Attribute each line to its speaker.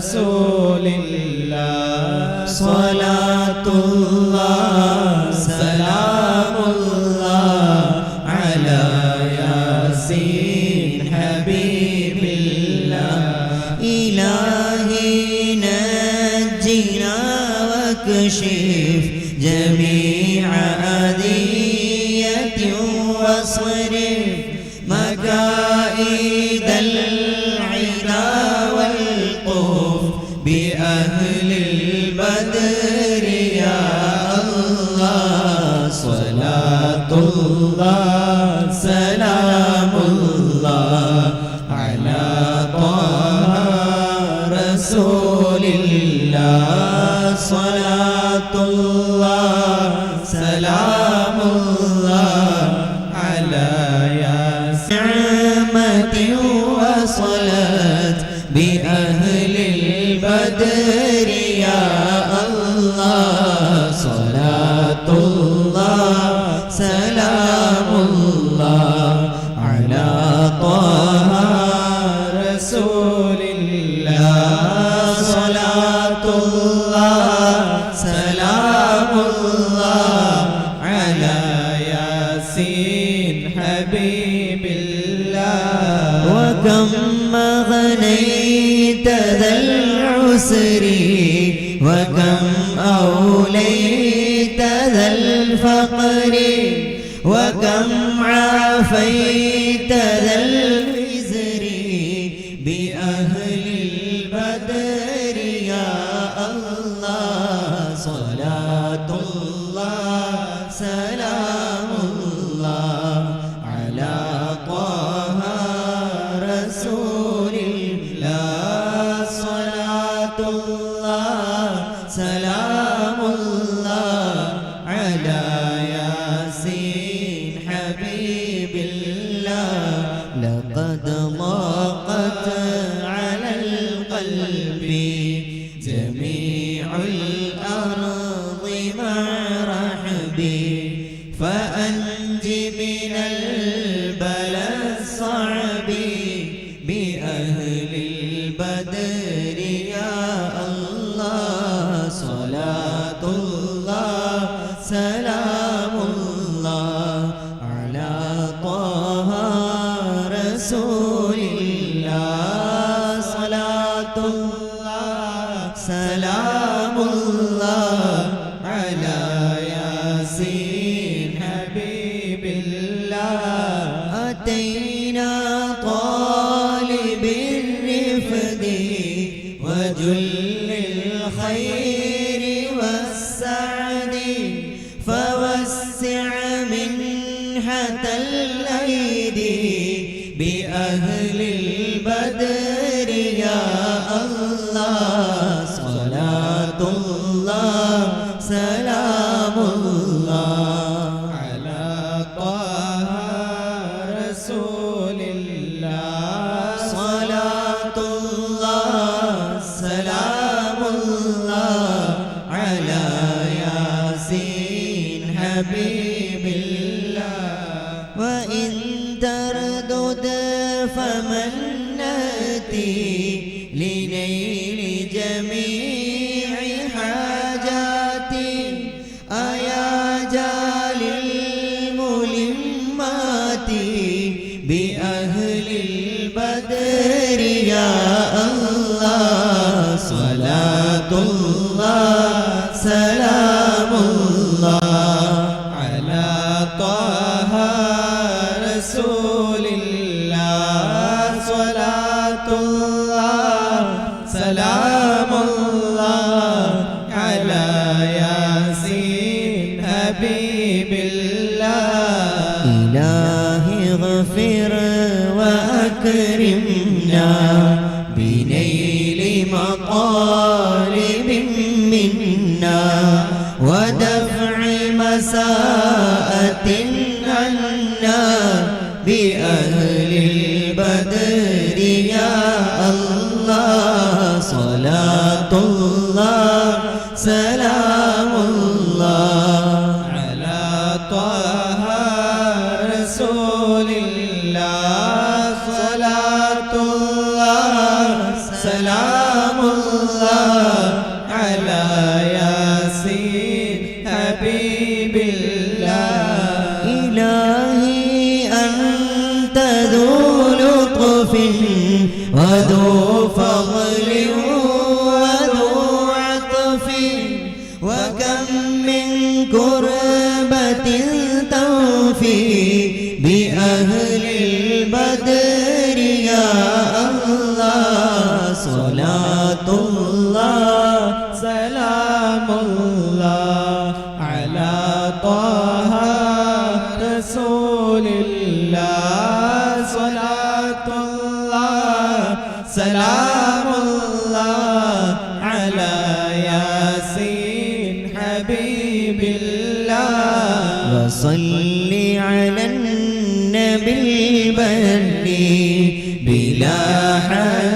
Speaker 1: رسول الله.
Speaker 2: صلاة الله سلام الله على ياسين حبيب الله. إلهي نجنا واكشف جميع أذية واصرف مكائد العدا صلاة الله سلام الله على طه رسول الله صلاة الله سلام الله على نعمة وصلت بأهل البدر يا
Speaker 1: حبيب الله.
Speaker 2: وكم أغنيت ذا العسر وكم أوليت ذا الفقر وكم عافيت ذا الوزر بأهل البدر يا الله. صلاة الله سلام الله سلام ياسين حبيب الله. أتينا طالب الرفد وجل الخير. وإن تردد فمن نأتي لنيل جميع حاجاتي. أيا جال الملمات بأهل البدر يا الله. صلاة الله سلام
Speaker 1: سلام الله على ياسين حبيب الله.
Speaker 2: إلهي اغفر وأكرمنا بنيل مطالب منا ودفع مساءة عنا بأهل الله سلام الله
Speaker 1: على طه رسول الله صلاة الله سلام الله
Speaker 2: على ياسين حبيب الله
Speaker 1: إلهي أنت ذو لطف وذو فضل. سلام الله على ياسين حبيب الله
Speaker 2: وصل على النبي البني بلا حد